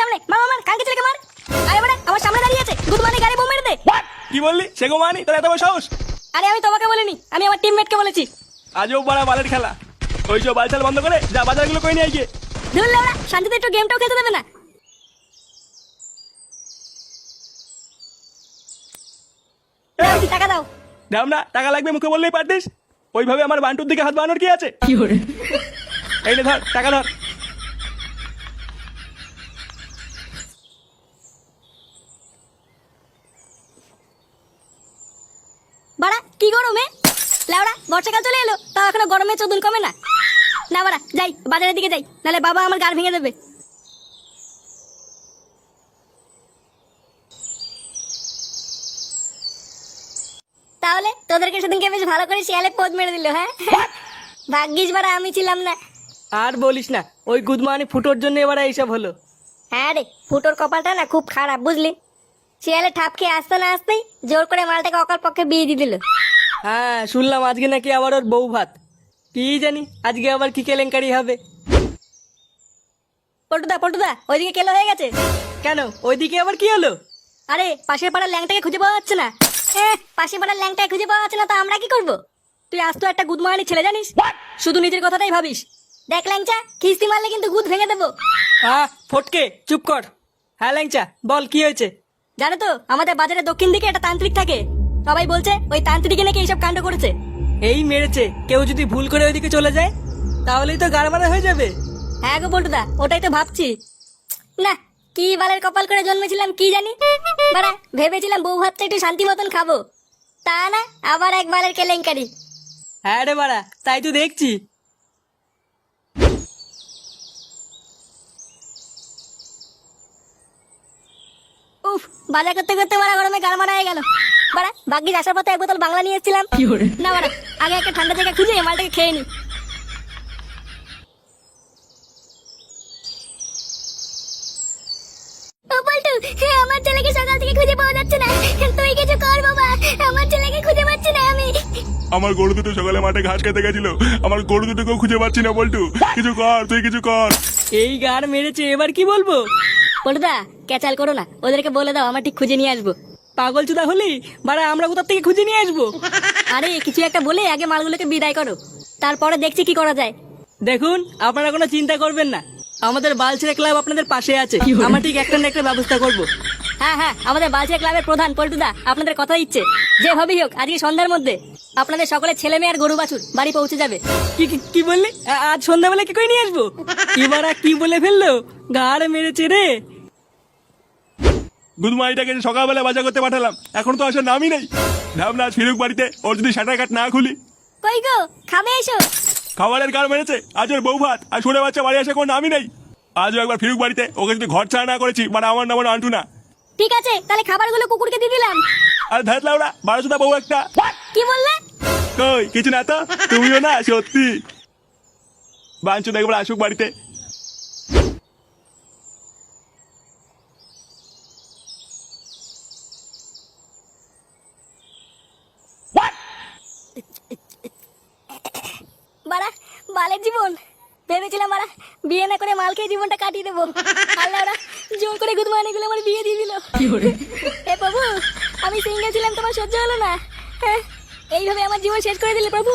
সামনে সামনে মার মার কালকে ছেলেকে মার। আরে মানে আমার সামনে দাঁড়িয়ে আছে। গুড মানে গাড়ি বোম মেরে দে। কি বললি? সে গো মানি তোর এত বড় সাহস আরে আমি তোমাকে বলিনি আমি আমার টিমমেটকে বলেছি। আজও বড় বালের খেলা। ওই সব বালচাল বন্ধ করে যা বাজারগুলো করে নিয়ে গিয়ে। ধুর লেওড়া শান্তিতে একটু গেমটাও খেলতে দেবে না। টাকা দাও। দাম না টাকা লাগবে মুখে বললেই পারতিস। ওইভাবে আমার বান্টুর দিকে হাত বানানোর কি আছে? এই নে ধর টাকা ধর বাড়া কি গরমে? লেওড়া বর্ষাকাল চলে এলো তাও এখনও গরমে চোদন কমে না। না বাড়া যাই বাজারের দিকে যাই নাহলে বাবা আমার গাড় ভেঙে দেবে। তাহলে তোদেরকে সেদিনকে বেশ ভালো করে শিয়ালে পোদ মেরে দিল হ্যাঁ? ভাগ্যিস বাড়া আমি ছিলাম না। আর বলিস না ওই গুদমানি ফুটোর জন্য এবার এইসব হলো। হ্যাঁ রে ফুটোর কপালটা না খুব খারাপ বুঝলি? শিয়ালে ঠাপ খেয়ে আসতে না আসতেই জোর করে মালটাকে অকাল পক্ষে বিয়ে দিয়ে দিল। হ্যাঁ শুনলাম আজকে নাকি আবার ওর বউ ভাত। কি জানি আজকে আবার কি কেলেঙ্কারি হবে। পল্টুদা পল্টুদা ওইদিকে কেলো হয়ে গেছে। কেন? ওইদিকে আবার কি হলো? আরে পাশের পাড়ার ল্যাংটাকে খুঁজে পাওয়া যাচ্ছে না। এ, পাশের পাড়ার ল্যাংটাকে খুঁজে পাওয়া যাচ্ছে না তো আমরা কি করব? তুই আজ তো একটা গুদমানি ছেলে জানিস? শুধু নিজের কথাটাই ভাবিস। দেখ ল্যাংচা খিস্তি মারলে কিন্তু গুদ ভেঙে দেবো। হ্যাঁ ফটকে চুপ কর। হ্যাঁ ল্যাংচা বল কি হয়েছে? জানো তো আমাদের বাজারে দক্ষিণ দিকে একটা তান্ত্রিক থাকে। সবাই বলছে ওই তান্ত্রিকে নাকি এইসব কাণ্ড করেছে। এই মেরেছে কেউ যদি ভুল করে ওইদিকে চলে যায় তাহলেই তো গাড়মারা হয়ে যাবে। হ্যাঁ গো পল্টুদা ওটাই তো ভাবছি। না কি বালের কপাল করে জন্মেছিলাম কি জানি? বাড়া ভেবেছিলাম বউ ভাতটা একটু শান্তি মতন খাব। তা না আবার এক বালের কেলেঙ্কারি। হ্যাঁ রে বাড়া তাই তো দেখছি। বাজার করতে করতে বাড়া গরমে গাল মারা হয়ে গেল। বাড়া বাকি আসার পথে এক বোতল বাংলা নিয়ে এসেছিলাম। না বাড়া আগে একটা ঠান্ডা জায়গা খুঁজে মালটাকে খেয়ে নি। আমার ছেলেকে সকাল থেকে খুঁজে পাওয়া যাচ্ছে না। তুই কিছু কর বাবা আমার ছেলেকে খুঁজে পাচ্ছি না আমি। আমার গরু দুটো সকালে মাঠে ঘাস খেতে গেছিল। আমার গরু দুটোকেও খুঁজে পাচ্ছি না বল্টু কিছু কর তুই কিছু কর। এই গাড় মেরেছে এবার কি বলব? পল্টুদা ক্যাচাল করো না ওদেরকে বলে দাও আমার ঠিক খুঁজে নিয়ে আসব। পাগল চুদা হলি? বাড়া আমরা কোথা থেকে খুঁজে নিয়ে আসব? আরে কিছু একটা বলে আগে মালগুলোকে বিদায় করো। তারপরে দেখছি কি করা যায়। দেখুন আপনারা কোনো চিন্তা করবেন না। আমাদের বালছেড়ে ক্লাব আপনাদের পাশে আছে। আমরা ঠিক একটা না একটা ব্যবস্থা করব। হ্যাঁ হ্যাঁ আমাদের বালচিয়া ক্লাবের প্রধান পল্টুদা আপনাদের কথা দিচ্ছে। যে ভাবেই হোক আজকে সন্ধ্যার মধ্যে আপনাদের সকলের ছেলে মেয়ে আর গরু বাছুর বাড়ি পৌঁছে যাবে। কি কি- বললি? আজ সন্ধ্যাবেলা কি করে নিয়ে আসব? এবার কি বলে ফেলল? গাড় মেরেছে রে। গুদমাইটাকে সকালবেলা বাজার করতে পাঠালাম। এখন তো আসার নামই নেই। ভাবনা আজ ফিরুক বাড়িতে ওর যদি সাঁটার কাট না খুলি। কই গো খাবে এসো। খাবারের কার মেরেছে? আজ ওর বউ ভাত। আর শুনে বাচ্চা বাড়ি আসে কোনো নামই নেই। আজও একবার ফিরুক বাড়িতে ওকে যদি ঘর ছাড়া না করেছি মানে আমার নাম আন্টু না। ঠিক আছে তাহলে খাবারগুলো কুকুরকে দিয়ে দিলাম। আর ধাত লাউড়া বারোশোটা বউ একটা। কি বললে? কই কিছু না তো? তুমিও না সত্যি। বাঞ্চু একবার আসুক বাড়িতে। বাড়া বালের জীবন। ভেবেছিলাম বাড়া বিয়ে না করে মাল খেয়ে জীবনটা কাটিয়ে দেবো। আল্লাহ ওরা জোর করে গুদমানি গুলো আমার বিয়ে দিয়ে দিল। এ প্রভু আমি সিঙ্গেল ছিলাম তোমার সহ্য হলো না। হ্যাঁ, এইভাবে আমার জীবন শেষ করে দিলে প্রভু।